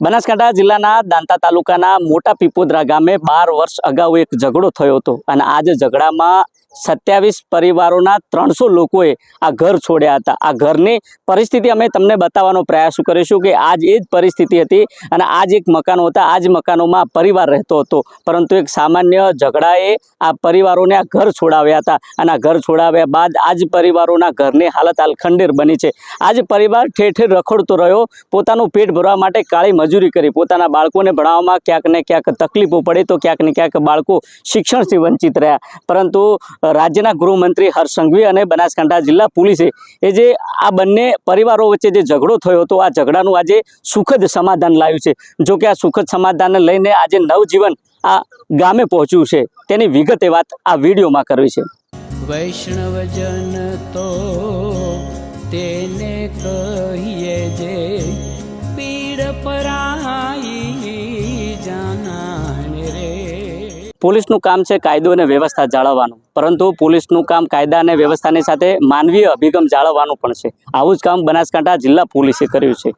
બનાસકાંઠા જિલ્લાના દાંતા તાલુકાના મોટા પીપોદરા ગામે બાર વર્ષ અગાઉ એક ઝઘડો થયો હતો અને આ જે ઝઘડામાં સત્યાવીસ પરિવારોના ત્રણસો લોકોએ આ ઘર છોડ્યા હતા. આ ઘરની પરિસ્થિતિ અમે તમને બતાવવાનો પ્રયાસ કરીશું કે આજ એ જ પરિસ્થિતિ હતી અને આજ એક મકાનો હતા. આ જ મકાનોમાં પરિવાર રહેતો હતો. પરંતુ એક સામાન્ય ઝઘડાએ આ પરિવારોને આ ઘર છોડાવ્યા હતા અને આ ઘર છોડાવ્યા બાદ આજ પરિવારોના ઘરની હાલત હાલ ખંડેર બની છે. આજ પરિવાર ઠેર ઠેર રખડતો રહ્યો. પોતાનું પેટ ભરવા માટે કાળી મજૂરી કરી. પોતાના બાળકોને ભણાવવામાં ક્યાંક ને ક્યાંક તકલીફો પડી તો ક્યાંક ને ક્યાંક બાળકો શિક્ષણથી વંચિત રહ્યા. પરંતુ રાજ્યના ગૃહમંત્રી હર્ષ સંઘવી અને બનાસકાંઠા જિલ્લા પોલીસે એ જે આ બંને પરિવારો વચ્ચે જે ઝઘડો થયો હતો, આ ઝઘડાનું આજે સુખદ સમાધાન લાવ્યું છે. જો કે આ સુખદ સમાધાનને લઈને આજે નવજીવન આ ગામે પહોંચ્યું છે. તેની વિગતે વાત આ વિડીયોમાં કરવી છે. વૈષ્ણવજન તો તેને કહીએ જે પોલીસનું કામ છે કાયદો અને વ્યવસ્થા જાળવવાનું. પરંતુ પોલીસનું કામ કાયદા અને વ્યવસ્થાની સાથે માનવીય અભિગમ જાળવવાનું પણ છે. આવું જ કામ બનાસકાંઠા જિલ્લા પોલીસે કર્યું છે.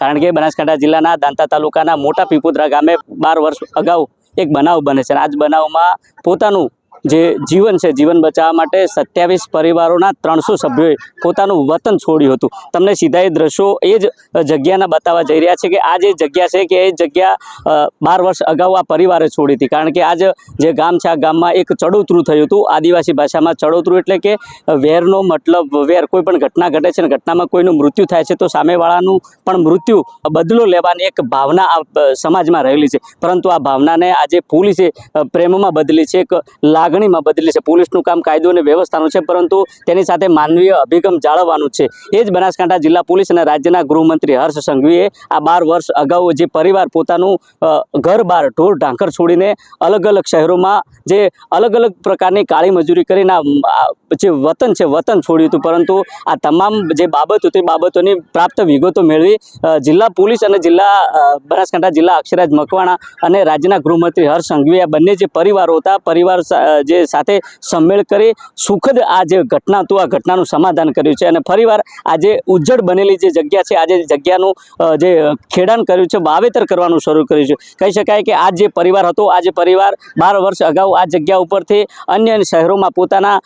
કારણ કે બનાસકાંઠા જિલ્લાના દાંતા તાલુકાના મોટા પીપુત્રા ગામે બાર વર્ષ અગાઉ એક બનાવ બને છે. આ જ બનાવમાં પોતાનું જે જીવન છે, જીવન બચાવવા માટે સત્યાવીસ પરિવારોના ત્રણસો સભ્યોએ પોતાનું વતન છોડ્યું હતું. તમને સીધા એ દ્રશ્યો એ જ જગ્યાના બતાવવા જઈ રહ્યા છે કે આ જે જગ્યા છે કે એ જગ્યા બાર વર્ષ અગાઉ આ પરિવારે છોડી હતી. કારણ કે આજ જે ગામ છે, આ ગામમાં એક ચડોતરું થયું હતું. આદિવાસી ભાષામાં ચડોતરું એટલે કે વેરનો મતલબ વેર. કોઈ પણ ઘટના ઘટે છે અને ઘટનામાં કોઈનું મૃત્યુ થાય છે તો સામેવાળાનું પણ મૃત્યુ બદલો લેવાની એક ભાવના સમાજમાં રહેલી છે. પરંતુ આ ભાવનાને આજે પોલીસે પ્રેમમાં બદલી છે. એક લાગણીમાં બદલી છે. પોલીસનું કામ કાયદો અને વ્યવસ્થાનું છે, પરંતુ તેની સાથે માનવીય અભિગમ જાળવવાનું છે. એ જ બનાસકાંઠા જિલ્લા પોલીસ અને રાજ્યના ગૃહમંત્રી હર્ષ સંઘવીએ આ બાર વર્ષ અગાઉ જે પરિવાર પોતાનું ઘર બહાર ઢોર ઢાંકર છોડીને અલગ અલગ શહેરોમાં જે અલગ અલગ પ્રકારની કાળી મજૂરી કરીને જે વતન છે, વતન છોડ્યું હતું. પરંતુ આ તમામ જે બાબતો તે બાબતોની પ્રાપ્ત વિગતો મેળવી જિલ્લા પોલીસ અને જિલ્લા બનાસકાંઠા જિલ્લા અક્ષરાજ મકવાણા અને રાજ્યના ગૃહમંત્રી હર્ષ સંઘવી આ બંને જે પરિવારો હતા, પરિવાર જે સાથે સંમેળ કરી સુખદ આ જે ઘટના હતું, આ ઘટનાનું સમાધાન કર્યું છે. અને ફરીવાર આજે ઉજ્જડ બનેલી જે જગ્યા છે, આજે જગ્યાનું જે ખેડાણ કર્યું છે, વાવેતર કરવાનું શરૂ કર્યું છે. કહી શકાય કે આ જે પરિવાર હતો, આ જે પરિવાર બાર વર્ષ અગાઉ આ જગ્યા ઉપરથી અન્ય શહેરોમાં પોતાના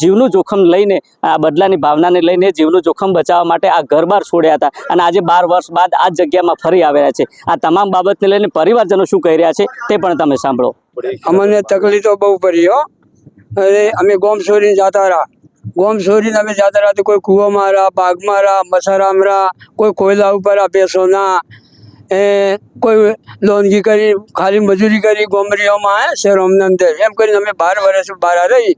જીવનું જોખમ લઈને, આ બદલાની ભાવનાને લઈને જીવનું જોખમ બચાવવા માટે આ ઘર બહાર છોડ્યા હતા. અને આજે બાર વર્ષ બાદ આ જગ્યામાં ફરી આવ્યા છે. આ તમામ બાબતને લઈને પરિવારજનો શું કહી રહ્યા છે, તે પણ તમે સાંભળો. અમને તકલીફો બહુ પડી હો. અરે અમે ગોમ છોરીને જતા રહ્યા. ગોમ છોડીને અમે જતા રહ્યા તો કોઈ કૂવામાં રહ્યા બાગમાં રહ્યા મસારામ રહ્યા કોઈ કોયલા ઉપર આ બેસોના એ કોઈ લોનગી કરી ખાલી મજૂરી કરી ગોમરીઓમાં હે શહેરોમાં અંદર. એમ કરીને અમે બાર વર્ષ બહાર રહી.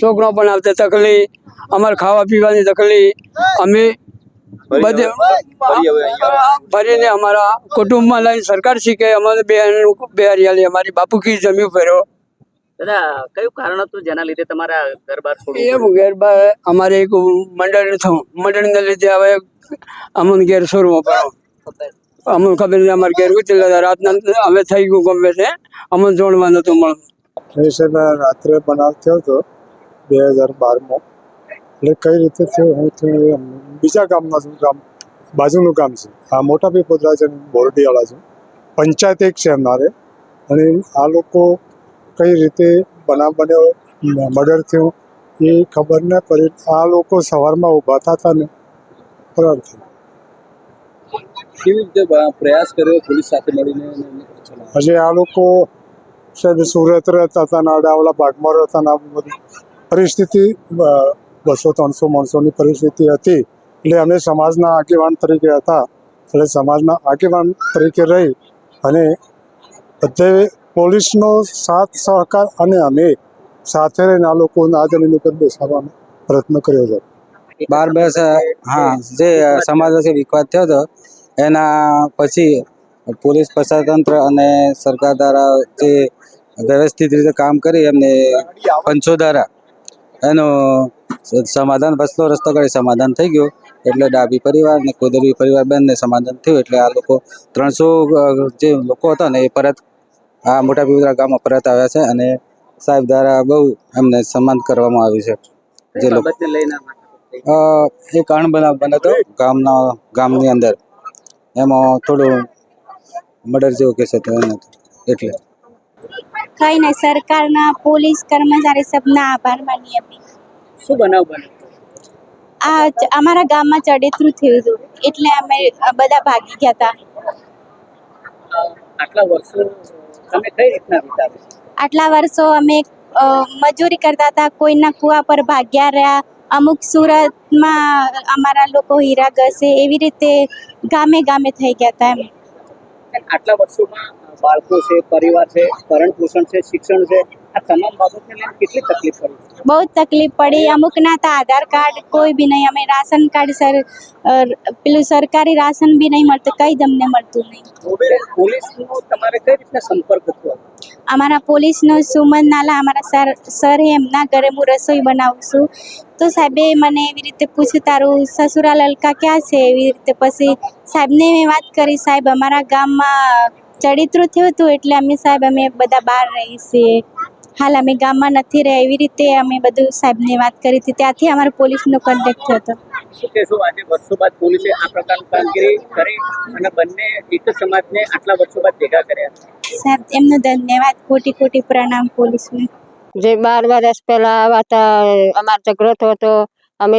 છોકરો પણ આવતા તકલીફ. અમારે ખાવા પીવાની તકલીફ. અમે બધે ભરીને અમારા કુટુંબમાં લઈને સરકાર શીખે અમારે બે બે હરિયાળી અમારી બાપુ કી જમી ફેરો કયું કારણ હતું જેના લીધે તમારા ઘર બહાર એમ ગેરબા અમારે એક મંડળ થયું. મંડળને લીધે હવે અમને ઘેર શોરૂમ પર અમને ખબર નહીં અમારે ઘેર ઉતરેલા રાતના અમે થઈ ગયું ગમે છે અમને જોડવા નતું મળતું એ રાત્રે બનાવ થયો હતો બે હજાર બારમાં. એટલે કઈ રીતે થયો હું થયું એ અમને બીજા ગામમાં છું ગામ બાજુનું ગામ છે. આ મોટા પીપોદરા છે બોરડીવાળા છે. પંચાયત એક છે અમારે. અને આ લોકો કઈ રીતે બનાવ બન્યો મર્ડર થયું એ ખબર ન પડી. આ લોકો સવારમાં ઊભા હતા ને ફરાર થયા. કેવી રીતે પ્રયાસ કર્યો પોલીસ સાથે મળીને? હજી આ લોકો સાહેબ સુરત રહેતા હતા ને અડાવલા ભાગમાં રહેતા ને આ બધી પરિસ્થિતિ બસો ત્રણસો માણસોની પરિસ્થિતિ હતી. એટલે અમે સમાજના આગેવાન તરીકે હતા. એટલે સમાજના આગેવાન તરીકે રહી અને બધે પોલીસનો સાથ સહકાર અને અમે સાથે રહીને આ લોકોને આ જમીન ઉપર બેસાડવાનો પ્રયત્ન કર્યો છે. બાર બસ હા, જે સમાજ વચ્ચે વિખવાદ થયો હતો, એના પછી પોલીસ પ્રશાસનતંત્ર અને સરકાર દ્વારા જે વ્યવસ્થિત રીતે કામ કરી એમને પંચો દ્વારા એનો સમાધાન બસનો રસ્તો કરી સમાધાન થઈ ગયું. એટલે ડાબી પરિવાર અને કોદરવી પરિવાર બંને સમાધાન થયું. એટલે આ લોકો ત્રણસો જે લોકો હતા ને એ પરત આ મોટા પીપળા ગામમાં પરત આવ્યા છે અને સાહેબ દ્વારા બહુ એમને સન્માન કરવામાં આવ્યું છે. જે લોકો એક અણબનાવ બન્યો હતો ગામના ગામની અંદર. એમાં થોડું મર્ડર જેવું કેસ હતો. એનો એટલે કઈ નહીં સરકારના પોલીસ કર્મચારી સબના આભાર માનીએ શું બનાવ બને આ અમારા ગામમાં ચડેતરું થયું હતું. એટલે અમે બધા ભાગી ગયા હતા. આટલા વર્ષો તમે કઈ રીતના વિતાવ્યું? આટલા વર્ષો અમે મજૂરી કરતા હતા. કોઈના કુવા પર ભાગ્યા રહ્યા. અમુક સુરતમાં અમારા લોકો હીરા ઘસે. એવી રીતે ગામે ગામે થઈ ગયા હતા એમ. આટલા વર્ષોમાં બાળકો છે પરિવાર છે ભરણ પોષણ છે શિક્ષણ છે. આ તમામ બાબતને લઈને કેટલી તકલીફ પડી? બહુ ના તકલીફ પડી. અમુકના તો આધાર કાર્ડ કોઈ બી નહીં. અમે રાશન કાર્ડ સર પેલું સરકારી રાશન બી નહીં મળતું. કંઈ તમને મળતું નહીં. પોલીસનો તમારે કઈ રીતના સંપર્ક થયો અમારા પોલીસનો સુમન નાલા અમારા સર સર એમના ઘરે હું રસોઈ બનાવું છું. તો સાહેબે મને એવી રીતે પૂછ્યું તારું સસુરા લલકા ક્યાં છે? એવી રીતે પછી સાહેબને મેં વાત કરી સાહેબ અમારા ગામમાં ચડિત્રું થયું હતું એટલે અમે સાહેબ અમે બધા બહાર રહીએ છીએ. હાલ અમે ગામમાં નથી રહ્યા. એવી રીતે અમે બધું સાહેબને વાત કરી હતી. ત્યાંથી અમારો પોલીસનો કોન્ટેક્ટ થયો હતો. શું કહેશો? આજે વર્ષો બાદ પોલીસે આ પ્રકારની કામગીરી કરી અને બંને એક જ સમાજને આટલા વર્ષો બાદ ભેગા કર્યા? સાહેબ એમનો ધન્યવાદ. કોટી કોટી પ્રણામ પોલીસને. જે બાર વર્ષ પહેલા આવ્યા હતા અમારો ઝઘડો થયો હતો. અમે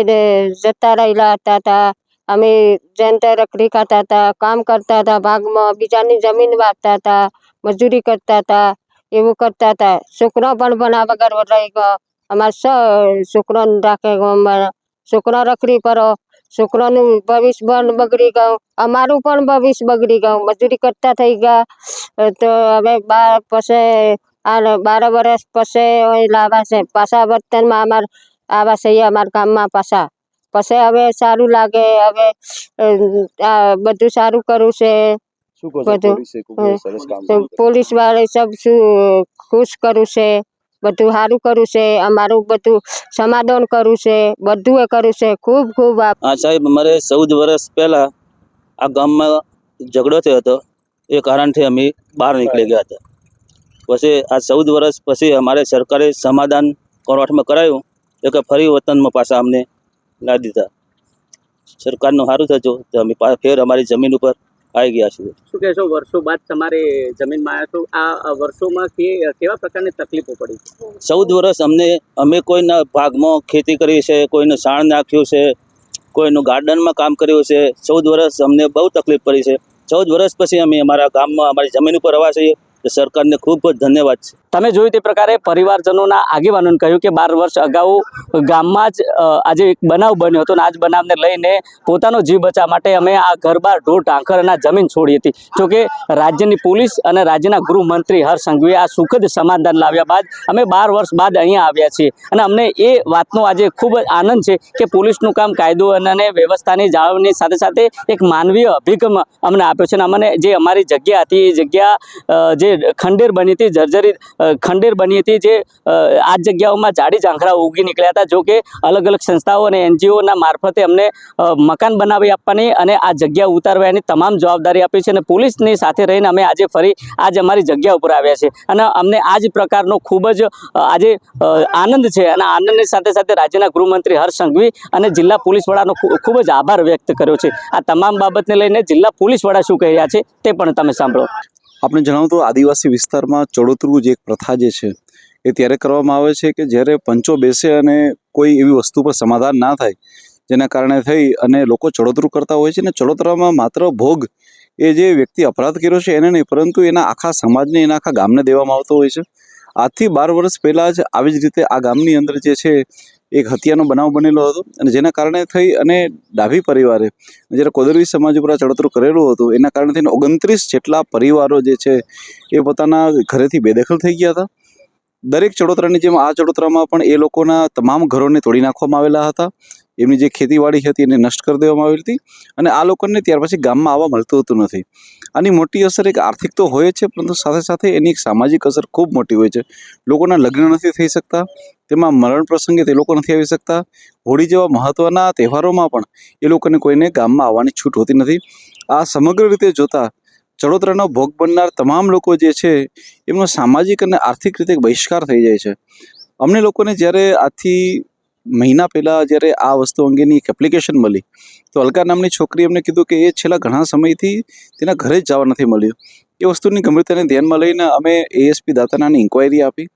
જતા રહેલા હતા તા અમે જેનતે રખડી ખાતા હતા કામ કરતા હતા ભાગમાં બીજાની જમીન વાપતા હતા મજૂરી કરતા હતા. એવું કરતા હતા. છોકરો પણ ભણા વગર રહી ગયો. અમારે સ, છોકરાને રાખે અમારા. છોકરો રખડી પડો છોકરાનું ભવિષ્ય પણ બગડી ગયું. અમારું પણ ભવિષ્ય બગડી ગયું. મજૂરી કરતા થઈ ગયા. તો હવે બાર પછી, આ બાર વર્ષ પછી અહીં છે. પાછા વર્તનમાં અમાર આવા છે અમારા ગામમાં પાછા. પછી હવે સારું લાગે. હવે બધું સારું કરવું છે. શું કહો બધું. પોલીસે વાળે સબ શું ખુશ કરું છે? બધું સારું કરવું છે? અમારું બધું સમાધાન કરું છે? બધું એ કરું છે? ખૂબ ખૂબ હા સાહેબ મારે ચૌદ વર્ષ પહેલા આ ગામમાં ઝઘડો થયો હતો. એ કારણથી અમે બહાર નીકળી ગયા હતા. પછી આ ચૌદ વર્ષ પછી અમારે સરકારે સમાધાન કોર્ટમાં કરાયું. એ કે ફરી વતનમાં પાછા અમને લાવી દીધા. સરકારનું સારું થતું. તો અમે ફેર અમારી જમીન ઉપર આવી ગયા છીએ. શું કહેશો વર્ષો બાદ તમારે જમીનમાં આવ્યા છો? આ વર્ષોમાં કે કેવા પ્રકારની તકલીફો પડી? ચૌદ વર્ષ અમને અમે કોઈના ભાગમાં ખેતી કરી છે કોઈનું સાણ નાખ્યું છે કોઈનું ગાર્ડનમાં કામ કર્યું છે. ચૌદ વર્ષ અમને બહુ તકલીફ પડી છે. ચૌદ વર્ષ પછી અમે અમારા ગામમાં અમારી જમીન ઉપર રવા છીએ. તો સરકારને ખૂબ જ ધન્યવાદ છે. તમે જોયું તે પ્રકારે પરિવારજનોના આગેવાનોને કહ્યું કે બાર વર્ષ અગાઉ ગામમાં જ આજે એક બનાવ બન્યો હતો અને આજ બનાવને લઈને પોતાનો જીવ બચાવવા માટે અમે આ ઘરબાર ઢોર ઢાંખર અને જમીન છોડી હતી. જોકે રાજ્યની પોલીસ અને રાજ્યના ગૃહમંત્રી હર્ષ સંઘવીએ આ સુખદ સમાધાન લાવ્યા બાદ અમે બાર વર્ષ બાદ અહીંયા આવ્યા છીએ. અને અમને એ વાતનો આજે ખૂબ જ આનંદ છે કે પોલીસનું કામ કાયદો અને વ્યવસ્થાની જાળવણી સાથે સાથે એક માનવીય અભિગમ અમને આપ્યો છે. અને અમને જે અમારી જગ્યા હતી એ જગ્યા જે ખંડેર બની હતી જર્જરિત અ, ખંડેર બની હતી જે આ જગ્યાઓમાં જાડી ઝાંખરા ઉગી નીકળ્યા હતા, જો કે અલગ અલગ સંસ્થાઓ અને એનજીઓના મારફતે અમને મકાન બનાવી આપવાની અને આ જગ્યા ઉતારવાની તમામ જવાબદારી આપી છે અને પોલીસની સાથે રહીને અમે આજે ફરી આજ અમારી જગ્યા ઉપર આવ્યા છે અને અમને આ જ પ્રકારનો ખૂબ જ આજે આનંદ છે અને આનંદની સાથે સાથે રાજ્યના ગૃહમંત્રી હર્ષ સંઘવી અને જિલ્લા પોલીસ વડાનો ખૂબ જ આભાર વ્યક્ત કર્યો છે. આ તમામ બાબતને લઈને જિલ્લા પોલીસ વડા શું કહી રહ્યા છે તે પણ તમે સાંભળો. આપણે જણાવું તો આદિવાસી વિસ્તારમાં ચડોતરું જે એક પ્રથા જે છે, એ ત્યારે કરવામાં આવે છે કે જ્યારે પંચો બેસે અને કોઈ એવી વસ્તુ પર સમાધાન ના થાય, જેના કારણે થઈ અને લોકો ચડોતરું કરતા હોય છે અને ચડોતરામાં માત્ર ભોગ એ જે વ્યક્તિ અપરાધ કર્યો છે એને નહીં, પરંતુ એના આખા સમાજને, એના આખા ગામને દેવામાં આવતો હોય છે. આજથી બાર વર્ષ પહેલાં જ આવી જ રીતે આ ગામની અંદર જે છે એક હત્યાનો બનાવ બનેલો હતો અને જેના કારણે થઈ અને ડાભી પરિવારે જ્યારે કોદરવી સમાજ ઉપર ચડોતરું કરેલું હતું, એના કારણે થઈને ઓગણત્રીસ જેટલા પરિવારો જે છે એ પોતાના ઘરેથી બેદખલ થઈ ગયા હતા. દરેક ચડોતરાની જેમ આ ચડોતરામાં પણ એ લોકોના તમામ ઘરોને તોડી નાખવામાં આવેલા હતા. એમની જે ખેતીવાડી હતી એને નષ્ટ કરી દેવામાં આવેલી હતી અને આ લોકોને ત્યાર પછી ગામમાં આવવા મળતું હતું નથી. આની મોટી અસર એક આર્થિક તો હોય જ છે, પરંતુ સાથે સાથે એની એક સામાજિક અસર ખૂબ મોટી હોય છે. લોકોના લગ્ન નથી થઈ શકતા તેમાં મરણ પ્રસંગે તે લોકો નથી આવી શકતા. હોળી જેવા મહત્ત્વના તહેવારોમાં પણ એ લોકોને કોઈને ગામમાં આવવાની છૂટ હોતી નથી. આ સમગ્ર રીતે જોતા ચડોતરાનો ભોગ બનનાર તમામ લોકો જે છે, એમનો સામાજિક અને આર્થિક રીતે બહિષ્કાર થઈ જાય છે. અમને લોકોને જ્યારે આથી મહિના પહેલાં જ્યારે આ વસ્તુ અંગેની એક એપ્લિકેશન મળી, તો અલકા નામની છોકરી એમને કીધું કે એ છેલ્લા ઘણા સમયથી તેના ઘરે જ જવા નથી મળ્યું. એ વસ્તુની ગંભીરતાને ધ્યાનમાં લઈને અમે એએસપી દાતાનાની ઇન્ક્વાયરી આપી.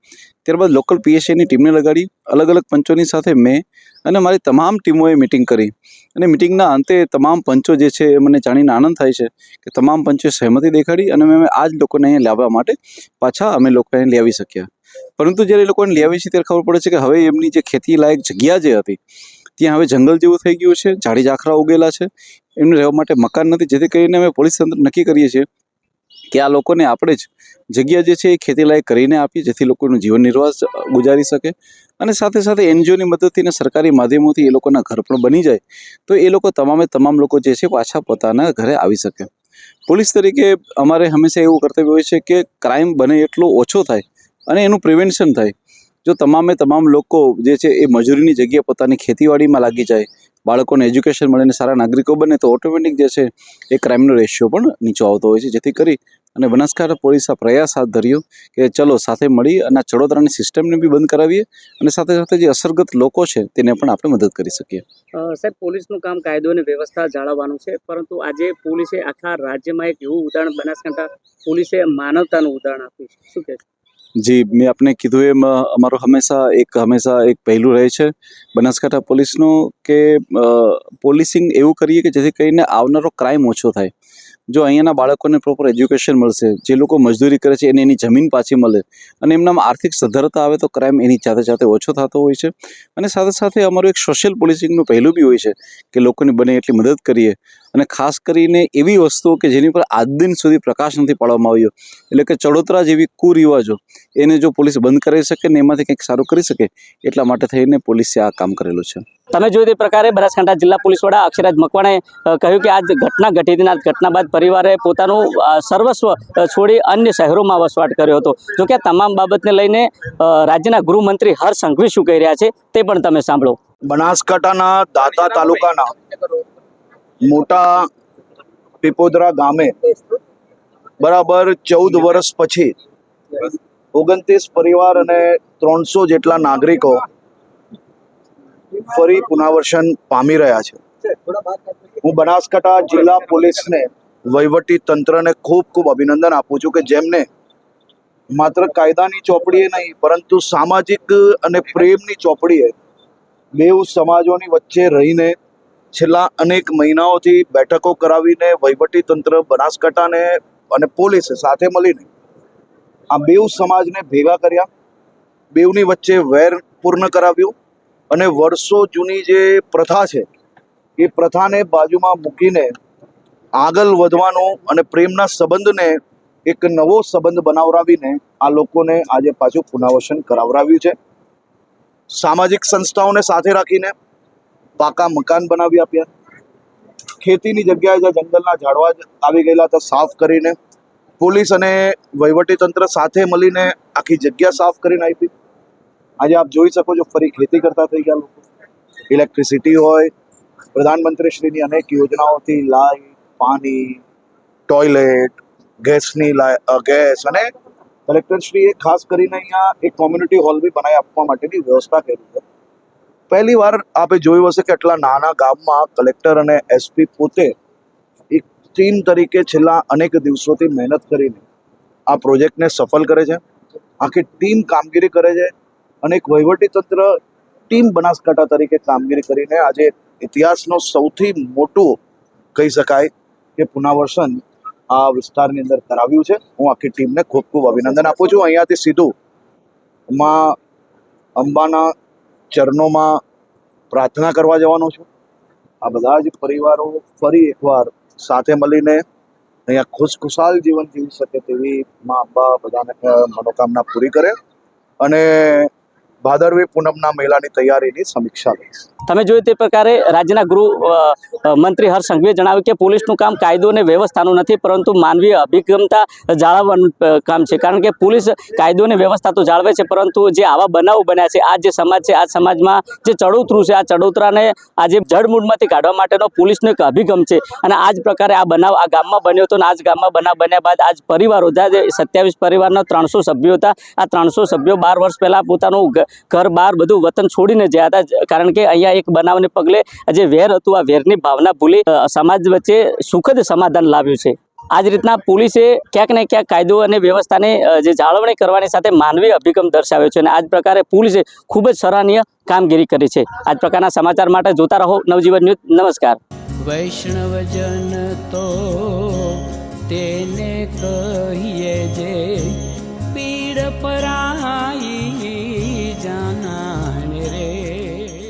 ત્યારબાદ લોકલ પીએસઆઈની ટીમને લગાડી અલગ અલગ પંચોની સાથે મેં અને મારી તમામ ટીમોએ મિટિંગ કરી. અને મિટિંગના અંતે તમામ પંચો જે છે એ મને જાણીને આનંદ થાય છે કે તમામ પંચોએ સહેમતી દેખાડી અને અમે આ જ લોકોને અહીંયા લાવવા માટે પાછા અમે લોકો અહીં લઈ આવી શક્યા. પરંતુ જ્યારે એ લોકોને લઈ છીએ ત્યારે ખબર પડે છે કે હવે એમની જે ખેતી લાયક જગ્યા જે હતી, ત્યાં હવે જંગલ જેવું થઈ ગયું છે ઝાડી ઝાખરા ઉગેલા છે. એમને રહેવા માટે મકાન નથી. જેથી કરીને અમે પોલીસ તંત્ર નક્કી કરીએ છીએ કે આ લોકોને આપણે જ જગ્યા જે છે એ ખેતીલાયક કરીને આપીએ જેથી લોકોનું જીવન નિર્વાહ ગુજારી શકે. અને સાથે સાથે એનજીઓની મદદથી અને સરકારી માધ્યમોથી એ લોકોના ઘર પણ બની જાય. તો એ લોકો તમામે તમામ લોકો જે છે પાછા પોતાના ઘરે આવી શકે. પોલીસ તરીકે અમારે હંમેશા એવું કર્તવ્ય હોય છે કે ક્રાઇમ બને એટલો ઓછો થાય અને એનું પ્રિવેન્શન થાય. જો તમામે તમામ લોકો જે છે એ મજૂરીની જગ્યાએ પોતાની ખેતીવાડીમાં લાગી જાય, બાળકોને એજ્યુકેશન મળે અને સારા નાગરિકો બને, તો ઓટોમેટિક જે છે એ ક્રાઇમનો રેશિયો પણ નીચો આવતો હોય છે. જેથી કરી અને બનાસકાંઠા પોલીસ આ પ્રયાસ હાથ ધર્યો કે ચલો સાથે મળી અને ચડોતરાની સિસ્ટમને બી બંધ કરાવીએ અને સાથે સાથે જે અસરગત લોકો છે તેને પણ આપણે મદદ કરી શકીએ. સાહેબ પોલીસનું કામ કાયદો અને વ્યવસ્થા જાળવવાનું છે પરંતુ આજે પોલીસે આખા રાજ્યમાં એક એવું ઉદાહરણ બનાસકાંઠા પોલીસે માનવતાનું ઉદાહરણ આપ્યું છે. શું કહે જી મેં આપને કીધું એમ અમારો હંમેશા એક હંમેશા એક પહેલું રહે છે બનાસકાંઠા પોલીસનું કે પોલીસિંગ એવું કરીએ કે જેથી કરીને આવનારો ક્રાઇમ ઓછો થાય. જો અહીંયાના બાળકોને પ્રોપર એજ્યુકેશન મળશે, જે લોકો મજદૂરી કરે છે, એને એની જમીન પાછી મળે અને એમનામાં આર્થિક સદ્ધરતા આવે તો ક્રાઇમ એની સાથે સાથે ઓછો થતો હોય છે. અને સાથે સાથે અમારું એક સોશિયલ પોલિસીનું પહેલું બી હોય છે કે લોકોને બને એટલી મદદ કરીએ. અને ખાસ કરીને એવી વસ્તુઓ કે જેની પર આજ દિન સુધી પ્રકાશ નથી પાડવામાં આવ્યો. એટલે કે ચડોતરા જેવી કુરિવાજો એને જો પોલીસ બંધ કરી શકે ને એમાંથી કંઈક સારું કરી શકે એટલા માટે થઈને પોલીસે આ કામ કરેલું છે. તમે જોયું તે પ્રકારે બનાસકાંઠા જિલ્લા પોલીસ વડા અક્ષરાજ મકવાણે કહ્યું કે આ ઘટના ઘટી આ ઘટના બાદ પરિવારે પોતાનું સર્વસ્વ છોડી અન્ય શહેરોમાં વસવાટ કર્યો હતો. જો કે આ તમામ બાબતને લઈને રાજ્યના ગૃહમંત્રી હર્ષ સંઘવી શું કહી રહ્યા છે તે પણ તમે સાંભળો. બનાસકાંઠાના દાતા તાલુકાના મોટા પીપોદરા ગામે બરાબર ચૌદ વર્ષ પછી ઓગણત્રીસ પરિવાર અને ત્રણસો જેટલા નાગરિકો ફરી પુનર્વસન પામી રહ્યા છે. હું બનાસકાંઠા જિલ્લા પોલીસને વહીવટી તંત્રને ખૂબ ખૂબ અભિનંદન આપું છું કે જેમને માત્ર કાયદાની ચોપડીએ નહીં, પરંતુ સામાજિક અને પ્રેમની ચોપડીએ બેઉ સમાજોની વચ્ચે રહીને છેલ્લા અનેક મહિનાઓથી બેઠકો કરાવીને વહીવટી તંત્ર બનાસકાંઠાને અને પોલીસે સાથે મળીને આ બેઉ સમાજને ભેગા કર્યા. બેઉની વચ્ચે વેર પૂર્ણ કરાવ્યું અને વર્ષો જૂની જે પ્રથા છે, એ પ્રથાને બાજુમાં મૂકીને આગળ વધવાનું અને પ્રેમના સંબંધને એક નવો સંબંધ બનાવરાવીને આ લોકોને આજે પાછું પુનર્વસન કરાવરાવ્યું છે. સામાજિક સંસ્થાઓને સાથે રાખીને પાકા મકાન બનાવી આપ્યા. ખેતીની જગ્યાએ જ્યાં જંગલના ઝાડવા આવી ગયેલા હતા સાફ કરીને, પોલીસ અને તંત્ર સાથે મળીને આખી જગ્યા સાફ કરીને આપી. આજે આપ જોઈ શકો છો, ફરી ખેતી કરતા થઈ ગયા લોકો. ઇલેક્ટ્રિસિટી હોય, પ્રધાનમંત્રીશ્રીની અનેક યોજનાઓથી લાઈટ પાણી, ટોયલેટ, ગેસની લા ગેસ અને કલેક્ટરશ્રીએ ખાસ કરીને અહીંયા એક કોમ્યુનિટી હોલ બી બનાવી આપવા માટેની વ્યવસ્થા કરી છે. પહેલી વાર આપે જોયું હશે કે આટલા નાના ગામમાં કલેક્ટર અને એસપી પોતે એક ટીમ તરીકે છેલ્લા અનેક દિવસોથી મહેનત કરીને આ પ્રોજેક્ટને સફળ કરે છે. આખી ટીમ કામગીરી કરે છે અને એક વહીવટી તંત્ર ટીમ બનાસકાંઠા તરીકે કામગીરી કરીને આજે ઇતિહાસનો સૌથી મોટું કહી શકાય કે પુનર્વસન આ વિસ્તારની અંદર કરાવ્યું છે. હું આખી ટીમને ખૂબ ખૂબ અભિનંદન આપું છું. અહીંયાથી સીધું માં અંબાના ચરણોમાં પ્રાર્થના કરવા જવાનો છું. આ બધા જ પરિવારો ફરી એકવાર સાથે મળીને અહીંયા ખુશખુશાલ જીવન જીવી શકે તેવી મા અંબા બધાને મનોકામના પૂરી કરે અને ભાદરવી પૂનમના મેળાની તૈયારીની સમીક્ષા લઈશ તમે જોયું તે પ્રકારે રાજ્યના ગૃહ મંત્રી હર્ષ સંઘવીએ જણાવ્યું કે પોલીસનું કામ કાયદો અને વ્યવસ્થાનું નથી, પરંતુ માનવીય અભિગમતા જાળવવાનું કામ છે. કારણ કે પોલીસ કાયદો અને વ્યવસ્થા તો જાળવે છે, પરંતુ જે આવા બનાવો બન્યા છે, આ જે સમાજ છે, આ સમાજમાં જે ચડોતરું છે, આ ચડોતરાને આજે જડમૂળમાંથી કાઢવા માટેનો પોલીસનો એક અભિગમ છે. અને આ જ પ્રકારે આ બનાવ આ ગામમાં બન્યો હતો અને આ જ ગામમાં બનાવ બન્યા બાદ આજ પરિવારો જે સત્યાવીસ પરિવારના ત્રણસો સભ્યો હતા. આ ત્રણસો સભ્યો બાર વર્ષ પહેલાં પોતાનું ઘર બહાર બધું વતન છોડીને જ્યાં હતા. કારણ કે અહીંયા એક બનાવને પગલે જે વેર હતું, આ વેરની ભાવના ભૂલી સમાજ વચ્ચે સુખદ સમાધાન લાવ્યું છે. આ જ રીતના પોલીસે ક્યાંક ને ક્યાંક કાયદો અને વ્યવસ્થાને જે જાળવણી કરવાની સાથે માનવીય અભિગમ દર્શાવ્યો છે અને આ જ પ્રકારે પોલીસે ખૂબ જ સરાહનીય કામગીરી કરી છે. આ જ પ્રકારના સમાચાર માટે જોતા રહો. નવજીવન ન્યૂઝ, નમસ્કાર. વૈષ્ણવજન તો તેને કહીએ જે પીડ પરા